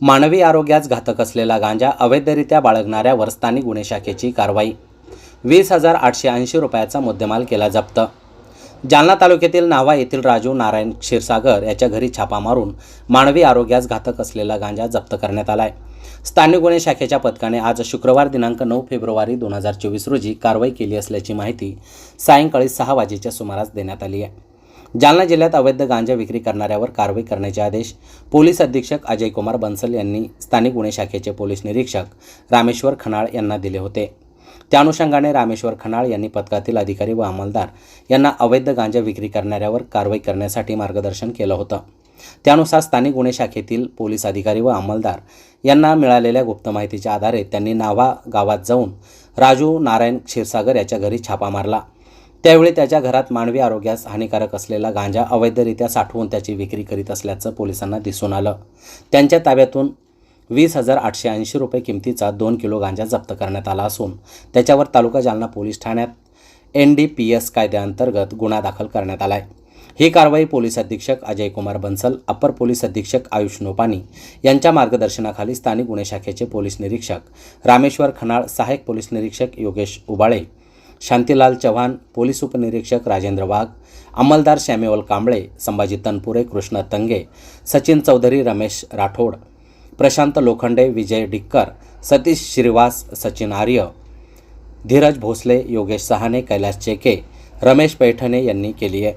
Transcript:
मानवी आरोग्यास घातक असलेला गांजा अवैधरित्या बाळगणाऱ्यावर स्थानिक गुन्हे शाखेची कारवाई. वीस हजार आठशे ऐंशी रुपयाचा मुद्देमाल केला जप्त. जालना तालुक्यातील नावा येथील राजू नारायण क्षीरसागर याच्या घरी छापा मारून मानवी आरोग्यास घातक असलेला गांजा जप्त करण्यात आला आहे स्थानिक गुन्हे शाखेच्या पथकाने आज शुक्रवार दिनांक नऊ फेब्रुवारी दोन हजार चोवीस रोजी कारवाई केली असल्याची माहिती सायंकाळी सहा वाजेच्या सुमारास देण्यात आली आहे. जालना जिल्ह्यात अवैध गांजा विक्री करणाऱ्यावर कारवाई करण्याचे आदेश पोलीस अधीक्षक अजय कुमार बन्सल यांनी स्थानिक गुन्हे शाखेचे पोलीस निरीक्षक रामेश्वर खनाळ यांना दिले होते. त्या अनुषंगाने रामेश्वर खनाळ यांनी पथकातील अधिकारी व अंमलदार यांना अवैध गांजा विक्री करणाऱ्यावर कारवाई करण्यासाठी मार्गदर्शन केलं होतं. त्यानुसार स्थानिक गुन्हे शाखेतील पोलीस अधिकारी व अंमलदार यांना मिळालेल्या गुप्त माहितीच्या आधारे त्यांनी नावा गावात जाऊन राजू नारायण क्षीरसागर याच्या घरी छापा मारला. त्यावेळी त्याच्या घरात मानवी आरोग्यास हानिकारक असलेला गांजा अवैधरित्या साठवून त्याची विक्री करीत असल्याचं पोलिसांना दिसून आलं. त्यांच्या ताब्यातून वीस हजार आठशे ऐंशी रुपये किमतीचा दोन किलो गांजा जप्त करण्यात आला असून त्याच्यावर तालुका जालना पोलीस ठाण्यात एन डी पी एस कायद्याअंतर्गत गुन्हा दाखल करण्यात आला आहे ही कारवाई पोलीस अधीक्षक अजय कुमार बन्सल अप्पर पोलीस अधीक्षक आयुष नोपानी यांच्या मार्गदर्शनाखाली स्थानिक गुन्हे शाखेचे पोलीस निरीक्षक रामेश्वर खनाळ सहाय्यक पोलीस निरीक्षक योगेश उबाळे शांतीलाल चव्हाण पोलीस उपनिरीक्षक राजेंद्र वाघ अंमलदार श्यामेवल कांबळे संभाजी तनपुरे कृष्ण तंगे सचिन चौधरी रमेश राठोड प्रशांत लोखंडे विजय डिक्कर सतीश श्रीवास सचिन आर्य धीरज भोसले योगेश सहाने कैलास चेके रमेश पैठणे यांनी केली आहे.